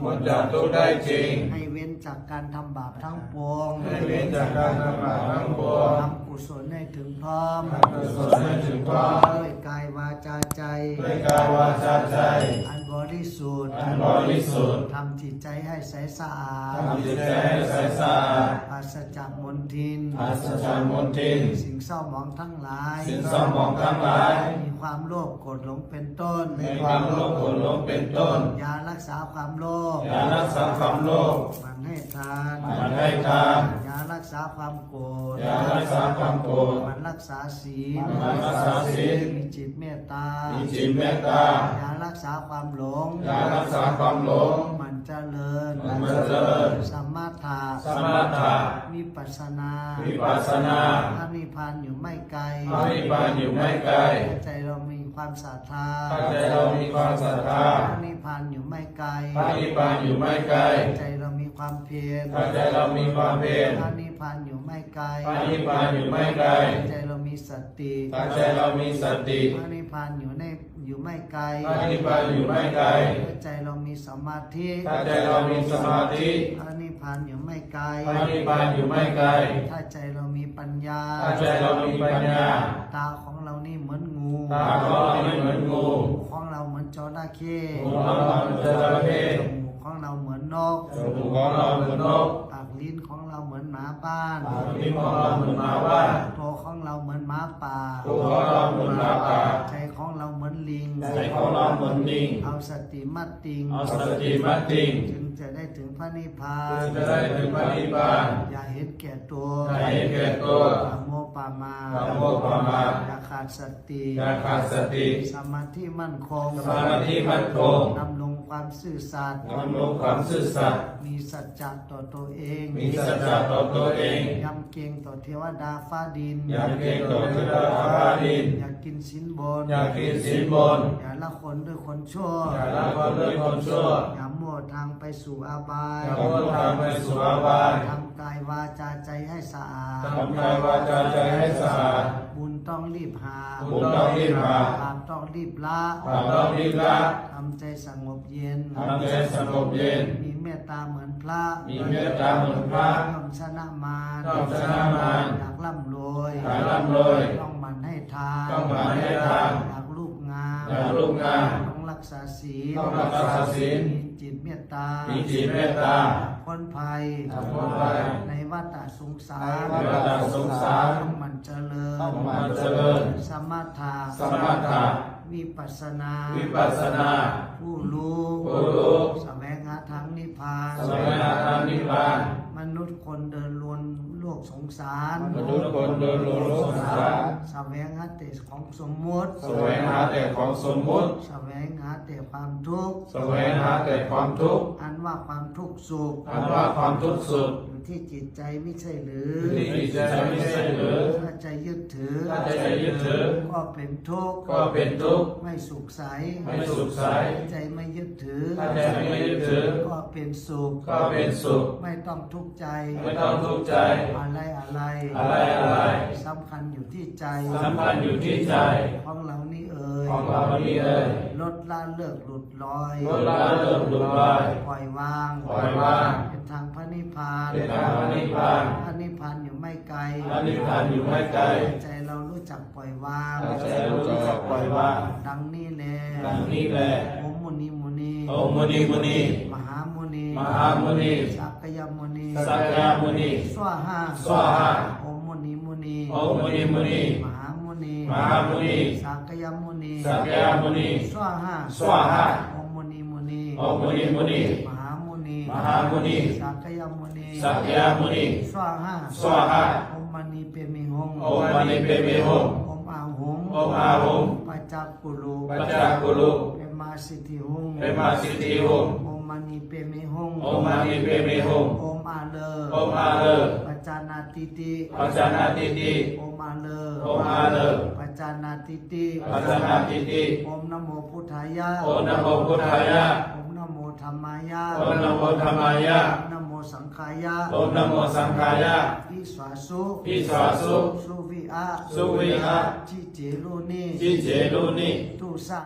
หมดจากทุกข์ได้จริง ให้เว้นจากการทำบาปทั้งปวงให้เว้นจากการทำบาปทั้งปวงทำกุศลให้ถึงพร้อมทำกุศลให้ถึงพร้อมด้วยกายวาจาใจด้วยกายวาจาใจ อันบริสุทธิ์อันบริสุทธิ์ทำจิตใจให้ใสสะอาดทำจิตใจให้ใสสะอาด ปราศจากมลทินปราศจากมลทิน สิ่งเศร้าหมองทั้งหลาย สิ่งเศร้าหมองทั้งหลาย มีความโลภโกรธหลงเป็นต้น มีความโลภโกรธหลงเป็นต้น ยารักษาความโลภอย่ารักษาความโลภมันให้ทานมันให้ทาน ยารักษาความโกรธอย่ารักษาความโกรธ มันรักษาศีล มันรักษาศีล มีจิตเมตตา มีจิตเมตตา ยารักษาความหลงอย่ารักษาความหลง มันเจริญ มัน สสนาวิปัสสนาพระนิพพานอยู่ไม่ไกลพระนิพพานอยู่ไม่ไกลใจเรามี ความศรัทธาถ้าใจเรามีความศรัทธาพระนิพพานอยู่ไม่ไกลพระนิพพานอยู่ไม่ไกลใจเรามีความเพียรถ้าใจเรามีความเพียรพระนิพพานอยู่ไม่ไกลพระนิพพานอยู่ไม่ไกลใจเรามีสติถ้าใจเรามีสติพระนิพพานอยู่ในอยู่ไม่ไกลพระนิพพานอยู่ไม่ไกลใจเรามีสมาธิถ้าใจเรามีสมาธิพระนิพพานอยู่ไม่ไกลพระนิพพานอยู่ไม่ไกลถ้าใจเรามีปัญญาถ้าใจเรามีปัญญา ตาของเรานี่เหมือนงูตาของเราไม่เหมือนงูหูของเราเหมือนจระเข้หูของเราเหมือนจระเข้จมูกของเราเหมือนนกจมูกของเราเหมือนนกปากลิ้นของเราเหมือนหมาบ้านปากลิ้นของเราเหมือนหมาบ้านตัวของเราเหมือนหมาป่าตัวของเราเหมือนหมาป่าใจของเราเหมือนลิงใจของเราเหมือนลิงเอาสติมัดติงเอาสติมาติงจึงจะได้ถึงพระนิพพาจึนงจะได้ถึงพระนิพพานอย่าเห็นแก่ตัวอย่าเห็นแก่ตัวอย่าโมปามาอย่าโมปามาอย่า ขาดสติ อย่าขาดสติ สมาธิมั่นคง สมาธิมั่นคง ดำรง ความซื่อสัตย์ดำรงความซื่อสัตย์มีสัจจะต่อตัวเอง มีสัจจะต่อตัวเองยำเกรงต่อเทวดาฟ้าดินอย่าเกรงต่อเทวดาฟ้าดิน อย่ากินสินบน อย่ากินสินบน อย่าละคนด้วยคนชั่ว อย่าละคนด้วยคนชั่ว อย่ามั่วทางไปสู่อาบายอย่ามุ่งทางไปสู่อบายทำกายวาจาใจให้สะอาดทำกายวาจาใจให้สะอาด บุญต้องรีบหา บุญต้องรีบหาบาป ต้องรีบละบาปต้องรีบละทำใจสงบเย็นทำใจสงบเย็น มีเมตตาเหมือนพระ มีเมตตาเหมือนพระต้องชนะมารต้องชนะมารอยากร่ำรวยอยากร่ำรวย ต้องหมันให้ทานต้องหมั่นให้ทานอยากรูปงามอยากรูปงามต้องรักษาศีลต้องรักษาศีลมีจิตเมตตามีจิตเมตตาพ้นภัยพ้นภัย ในวัฏสงสารในวัฏสงสารต้องหมันเจริญต้องหมั่นเจริญสมาธาสมถะ วิปัสสนา วิปัสสนา ผู้รู้ผู้รู้แสวงหาทางนิพพานแสวงหาทางนิพพาน มนุษย์คนเดินลวนโลกสงสารมนุษย์คนเดินโลกสงสารแสวงหาแต่ของสมมุติแสวงหาแต่ของสมมุติแสวงหาแต่ความทุกข์แสวงหาแต่ความทุกข์อัน ว่าความทุกข์สุขอันว่าความทุกข์สุดอยู่ที่จิตใจไม่ใช่หรือ ที่จิตใจไม่ใช่หรือถ้าใจยึดถือ ถ้าใจยึดถือ ก็เป็นทุกข์ ก็เป็นทุกข์ ไม่สุขใส ไม่สุขใส ใจไม่ยึดถือ ถ้าใจไม่ยึดถือ ก็เป็นสุข ก็เป็นสุข ไม่ต้องทุกข์ใจ ไม่ต้องทุกข์ใจ อะไรอะไร อะไรอะไรสำคัญอยู่ที่ใจสำคัญอยู่ที่ใจ ของเรานี่เอ่ย ของเรานี่เอ่ย ลดละเลิกหลุดลอย ลดละเลิกหลุดลอย ปล่อยวางปล่อยวางเป็นทางพระนิพพานเป็นทางพระนิพพานพระนิพพานอยู่ไม่ไกลพระนิพพานอยู่ไม่ไกลใจเรารู้จักปล่อยวางใจรู้จักปล่อยวาง ดังนี้แลดังนี้แหละโอมุนีมุนีโอมุนีมุนีมหามุนีมหามุนีสักยมุนีสักยมุนีสวาหาสวาหาโอมุนีมุนีโอมุนีมุนีมหามุนีมหามุนีสักยมุนีสักยมุนีสวาหาสวาหาโอมุนีมุนีโอมุนีมุนี มหามุนี มหามุนี สักยมุนี สักยมุนี สวาหา สวาหา โอมณีเปมิหง โอมานิเปมิหง โอมอาหง โอมอาหง ปัจจักกุลุ ปัจจากุลุ เปมาสิทธิหง เปมาสิทธิหง โอมณีเปมิหง โอมานิเปมิหง โอมอาเลอ โอมาเลอ ปัจจานาติติ ปัจจานาติติ โอมาเลอ โอมาเลอ ปัจจานาติติ ปัจจานาติติ โอมนะโมพุทธายะ โอนะโมพุทธายะ โอมนะโม ธรรมายะโอนะโมธรรมายะโอมนะโมสังขายะโอนะโมสังฆายะอิสวาสุอิสวาสุ สุวิอาสุวิหะจิเจโรนีจิเจรุนิตุสะ